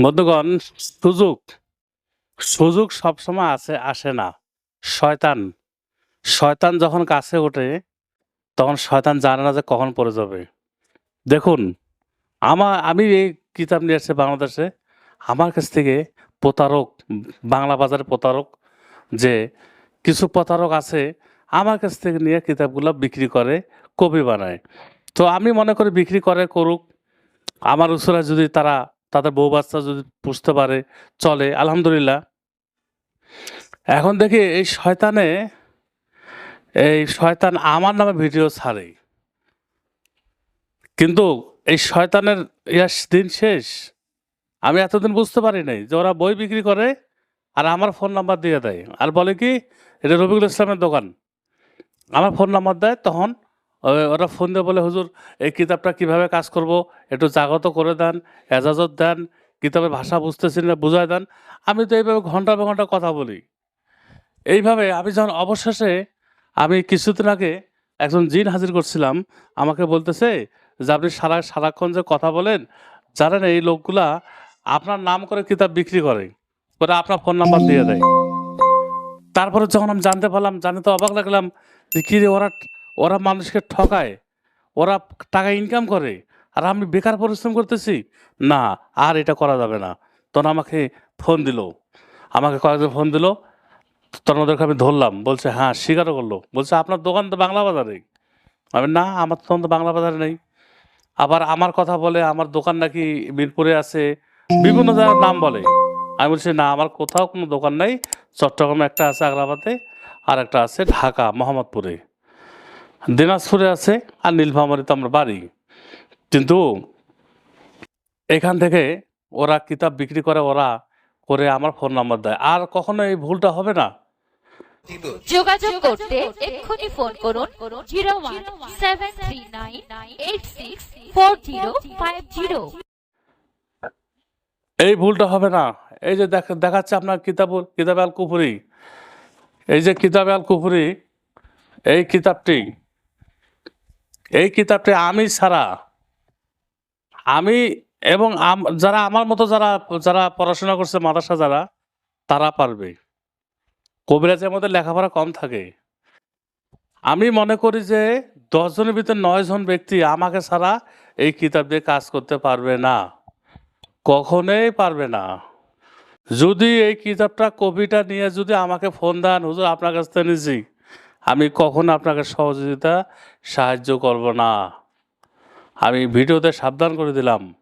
বন্ধুগণ, সুযোগ। সুযোগ সবসময় আসে আসে না। শয়তান। শয়তান যখন কাছে ওঠে, তখন শয়তান জানে না যে কখন পড়ে যাবে। দেখুন আমার আমি এই কিতাব নিয়ে আসছি বাংলাদেশে। আমার কাছ থেকে প্রতারক, বাংলা বাজারে প্রতারক, যে কিছু প্রতারক আছে, আমার কাছ থেকে নিয়ে কিতাবগুলো বিক্রি করে, কপি বানায়। তো আমি মনে করি বিক্রি করে, করুক। আমার উসরা যদি তারা, তাদের বউ বাচ্চা যদি পুষতে পারে, চলে, আলহামদুলিল্লাহ। এখন দেখি এই শয়তানে, এই শয়তান আমার নামে ভিডিও ছাড়ে। কিন্তু এই শয়তানের ইয়াস দিন শেষ। আমি এতদিন বুঝতে পারি নাই যে ওরা বই বিক্রি করে আর আমার ফোন নাম্বার দিয়ে দেয়। আর বলে কি, এটা রবিকুল ইসলামের দোকান। আমার ফোন নাম্বার দেয়, তখন ওরা ফোন দিয়ে বলে, হুজুর, এই কিতাবটা কীভাবে কাজ করব? একটু জাগত করে দেন, এজাজত দেন, কিতাবের ভাষা বুঝতেছি না, বুঝায় দেন। আমি তো এইভাবে ঘণ্টা পর ঘণ্টা কথা বলি। এইভাবে আমি যখন অবশেষে, আমি কিছুদিন আগে একজন জিন হাজির করছিলাম, আমাকে বলতেছে যে, আপনি সারা, সারাক্ষণ যে কথা বলেন, জানেন এই লোকগুলা আপনার নাম করে কিতাব বিক্রি করে করে আপনার ফোন নাম্বার দিয়ে দেয়। তারপরে যখন আমি জানতে পারলাম, জানতে তো অবাক লাগলাম যে, কী রে, ওরা ওরা মানুষকে ঠকায়, ওরা টাকা ইনকাম করে, আর আমি বেকার পরিশ্রম করতেছি, না, আর এটা করা যাবে না। তখন আমাকে ফোন দিল। আমাকে কয়েকজন ফোন দিল। তখন ওদেরকে আমি ধরলাম, বলছে হ্যাঁ স্বীকারও করল। বলছে, আপনার দোকান তো বাংলা বাজারে। আমি, না, আমার তখন তো বাংলা বাজারে নেই। আবার আমার কথা বলে, আমার দোকান নাকি মিরপুরে আছে, বিভিন্ন জায়গার নাম বলে। আমি বলছি, না, আমার কোথাও কোনো দোকান নেই, চট্টগ্রামে একটা আছে আগ্রাবাদে, আর একটা আছে ঢাকা, মোহাম্মদপুরে। দিনাজপুরে আছে আর নীলফামারিতে আমরা বাড়ি। কিন্তু এখান থেকে ওরা কিতাব বিক্রি করে ওরা করে আমার ফোন নাম্বার দেয়। আর কখনো এই ভুলটা হবে না? যোগাযোগ করতে এক্ষুনি ফোন করুন zero one seven three nine eight six four zero five zero. এই ভুলটা হবে না। এই যে দেখা দেখাচ্ছে আপনার কিতাব কিতাব আল কুফুরি এই যে কিতাব আল কুফুরি এই কিতাবটি এই কিতাবটি আমি ছাড়া, আমি এবং যারা আমার মতো যারা যারা পড়াশোনা করছে মাদ্রাসা যারা, তারা পারবে। কবিরাজের মধ্যে লেখাপড়া কম থাকে। আমি মনে করি যে দশজনের ভিতরে নয়জন ব্যক্তি আমাকে ছাড়া এই কিতাব দিয়ে কাজ করতে পারবে না। কখনোই পারবে না। যদি এই কিতাবটা কবিটা নিয়ে যদি আমাকে ফোন দেন, হুজুর, আপনার কাছ থেকে নিয়েছি আমি কখনো আপনাকে সহযোগিতা, সাহায্য করব না। আমি ভিডিওতে সাবধান করে দিলাম।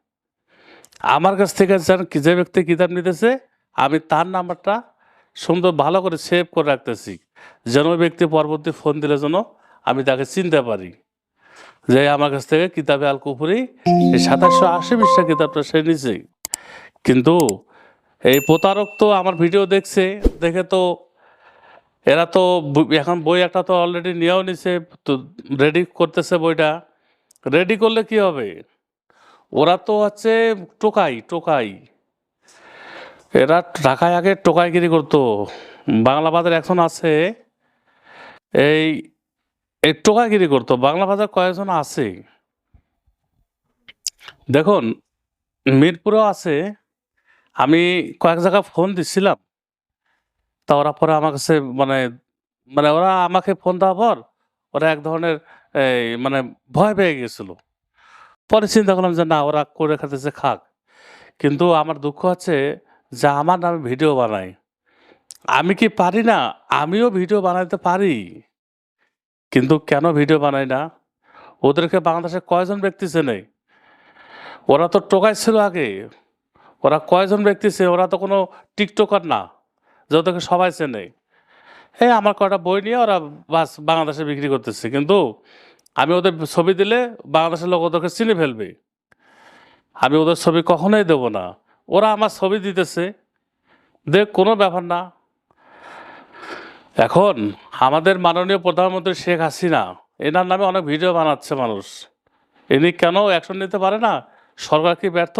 আমার কাছ থেকে যেন- যে ব্যক্তি কিতাব নিতেছে, আমি তার নাম্বারটা সুন্দর ভালো করে সেভ করে রাখতেছি। যেন ব্যক্তি পরবর্তী ফোন দিলে যেন আমি তাকে চিনতে পারি। যে আমার কাছ থেকে কিতাবে আল কুপুরি এই সাতাশশো আশি পৃষ্ঠা কিতাবটা সে নিছে। কিন্তু এই প্রতারক তো আমার ভিডিও দেখছে, দেখে তো এরা তো এখন বই একটা তো অলরেডি নিয়েও নিছে, তো রেডি করতেছে বইটা। রেডি করলে কি হবে? ওরা তো হচ্ছে টোকাই টোকাই। এরা ঢাকায় আগে টোকাইগিরি করতো। বাংলা এখন আছে, এই এই টোকাগিরি করতো। বাংলা বাজার কয়েকজন আছে। দেখুন, মিরপুরেও আছে। আমি কয়েক জায়গায় ফোন দিছিলাম। তা ওরা পরে আমার কাছে মানে মানে ওরা আমাকে ফোন দেওয়ার পর ওরা এক ধরনের, এই মানে ভয় পেয়ে গেছিল পরে চিন্তা করলাম যে না, ওরা করে খাতেছে খাক। কিন্তু আমার দুঃখ হচ্ছে যে আমার নামে ভিডিও বানাই আমি কি পারি না? আমিও ভিডিও বানাইতে পারি। কিন্তু কেন ভিডিও বানাই না? ওদেরকে বাংলাদেশে কয়জন ব্যক্তি চেনে? ওরা তো টোকাই ছিল আগে। ওরা কয়জন ব্যক্তি চেনে? ওরা তো কোনো টিকটকার না। যে ওদেরকে সবাই চেনে। এই আমার কটা বই নিয়ে ওরা বাস বাংলাদেশে বিক্রি করতেছে। কিন্তু আমি ওদের ছবি দিলে বাংলাদেশের লোক ওদেরকে চিনে ফেলবে। আমি ওদের ছবি কখনোই দেবো না। ওরা আমার ছবি দিতেছে। দেখ, কোনো ব্যাপার না। এখন আমাদের মাননীয় প্রধানমন্ত্রী শেখ হাসিনা, এনার নামে অনেক ভিডিও বানাচ্ছে মানুষ। ইনি কেন অ্যাকশন নিতে পারে না? সরকার কি ব্যর্থ?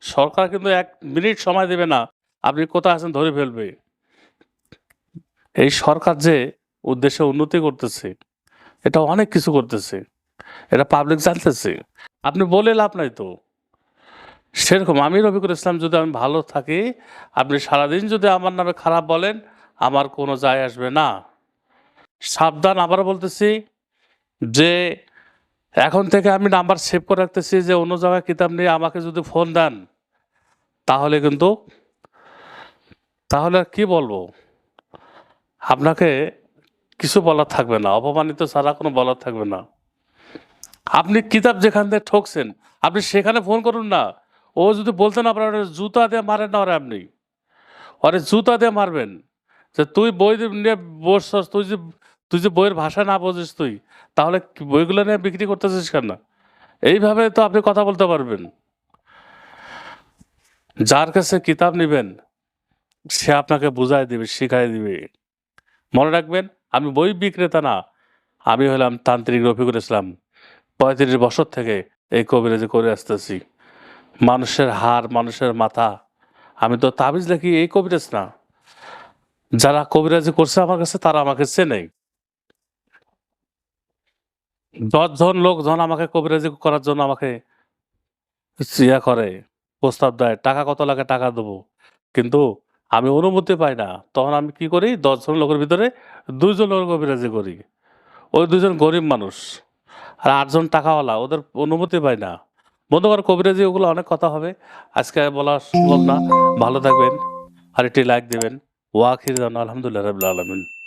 সরকার কিন্তু এক মিনিট সময় দেবে না। আপনি কোথায় আছেন ধরে ফেলবে। এই সরকার যে উদ্দেশ্যে উন্নতি করতেছে, এটা অনেক কিছু করতেছে, এটা পাবলিক জানতেছে। আপনি বলে লাভ নাই তো। সেরকম আমি রফিকুল ইসলাম যদি আমি ভালো থাকি, আপনি সারাদিন যদি আমার নামে খারাপ বলেন, আমার কোনো যায় আসবে না। সাবধান আবার বলতেছি যে এখন থেকে আমি নাম্বার সেভ করে রাখতেছি যে অন্য জায়গায় কিতাব নিয়ে আমাকে যদি ফোন দেন, তাহলে কিন্তু, তাহলে আর কি বলব? আপনাকে কিছু বলার থাকবে না, অপমানিত ছাড়া কোনো বলার থাকবে না। আপনি কিতাব যেখান থেকে ঠকছেন, আপনি সেখানে ফোন করুন না। ও যদি বলতেন আপনার জুতা দিয়ে মারেন না ওরা আপনি। ওরে জুতা দিয়ে মারবেন। যে তুই বই নিয়ে বসছস, তুই যে তুই যে বইয়ের ভাষা না বোঝিস তুই, তাহলে বইগুলো নিয়ে বিক্রি করতেছিস কেন? না এইভাবে তো আপনি কথা বলতে পারবেন। যার কাছে কিতাব নেবেন, সে আপনাকে বুঝাই দিবে শিখাই দিবে। মনে রাখবেন, আমি বই বিক্রেতা না। আমি হলাম তান্ত্রিক রফিকুল ইসলাম। পঁয়ত্রিশ বছর থেকে এই কবিরাজি করে আসতেছি। মানুষের হার মানুষের মাথা। আমি তো তাবিজ লেখি, এই কবিরাজ না। যারা কবিরাজি করছে আমার কাছে, তারা আমাকে চেনে। দশজন লোকজন আমাকে কবিরাজি করার জন্য আমাকে ইয়া করে, প্রস্তাব দেয়, টাকা কত লাগে, টাকা দেবো। কিন্তু আমি অনুমতি পাই না। তখন আমি কি করি? দশজন লোকের ভিতরে দুজন লোকের বিরাজি করি। ওই দুজন গরিব মানুষ আর আটজন টাকাওয়ালা, ওদের অনুমতি পাই না। বন্ধু আমার কবিরাজি, ওগুলো অনেক কথা হবে। আজকে বলা সম্ভব না। ভালো থাকবেন। আর একটি লাইক দেবেন। ওয়াখির আলহামদুলিল্লাহ রবিল্লা আলমিন।